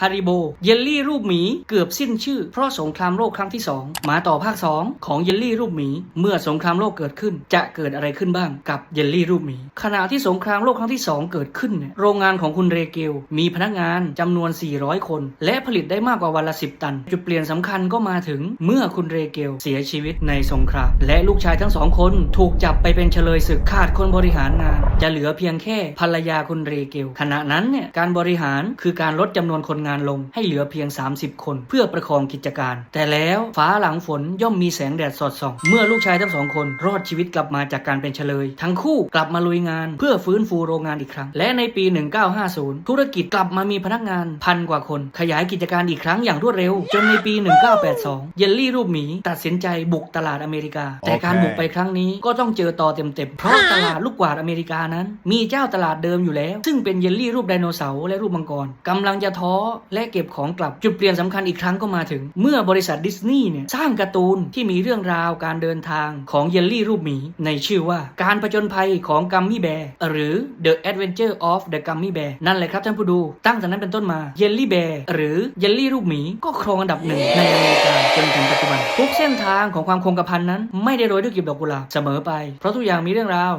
ฮาริโบ เยลลี่รูปหมีเกือบสิ้นชื่อ เพราะสงครามโลกครั้งที่ 2 มาต่อภาค 2 ของเยลลี่รูปหมี เมื่อสงครามโลกเกิดขึ้น จะเกิดอะไรขึ้นบ้างกับเยลลี่รูปหมี ขณะที่สงครามโลกครั้งที่ 2 เกิดขึ้น โรงงานของคุณเรเกล มีพนักงานจำนวน 400 คน และผลิตได้มากกว่าวันละ 10 ตัน จุดเปลี่ยนสำคัญก็มาถึงเมื่อคุณเรเกลเสียชีวิตในสงคราม และลูกชายทั้งสองคนถูกจับไปเป็นเฉลยศึกขาดคนบริหารงาน จะเหลือเพียงแค่ภรรยาคุณเรเกลขณะนั้นเนี่ยการบริหารคือการลดจำนวนคนงานลงให้เหลือเพียง 30 คน เพื่อประคองกิจการ แต่แล้วฟ้าหลังฝนย่อมมีแสงแดดสอดส่อง เมื่อลูกชายทั้งสองคน รอดชีวิตกลับมาจากการเป็นเฉลย ทั้งคู่กลับมาลุยงาน เพื่อฟื้นฟูโรงงานอีกครั้ง และในปี 1950 ธุรกิจกลับมามีพนักงานพันกว่าคน ขยายกิจการอีกครั้งอย่างรวดเร็ว จนในปี 1982 เยลลี่รูปหมีตัดสินใจบุกตลาดอเมริกา แต่การบุกไปครั้งนี้ก็ต้องเจอต่อเต็มๆเพราะตลาดลูกกวาดอเมริกานั้น มีเจ้าตลาดเดิมอยู่แล้ว ซึ่งเป็นเยลลี่รูปไดโนเสาร์และรูปมังกรกำลังจะท้อและเก็บของกลับจุดเปลี่ยนสำคัญอีกครั้งก็มาถึง เมื่อบริษัทดิสนีย์เนี่ยสร้างการ์ตูนที่มีเรื่องราวการเดินทางของเยลลี่รูปหมี ในชื่อว่าการผจญภัยของกัมมี่แบร์หรือ The Adventure of the Gummy Bear นั่นแหละครับท่านผู้ดูตั้งแต่นั้นเป็นต้นมาเยลลี่แบร์หรือเยลลี่รูปหมีก็ครองอันดับหนึ่งในอเมริกาจนถึงปัจจุบันทุกเส้นทางของความคงกระพันนั้น ไม่ได้โรยด้วยกลีบดอกกุหลาบเสมอไป เพราะทุกอย่างมีเรื่องราว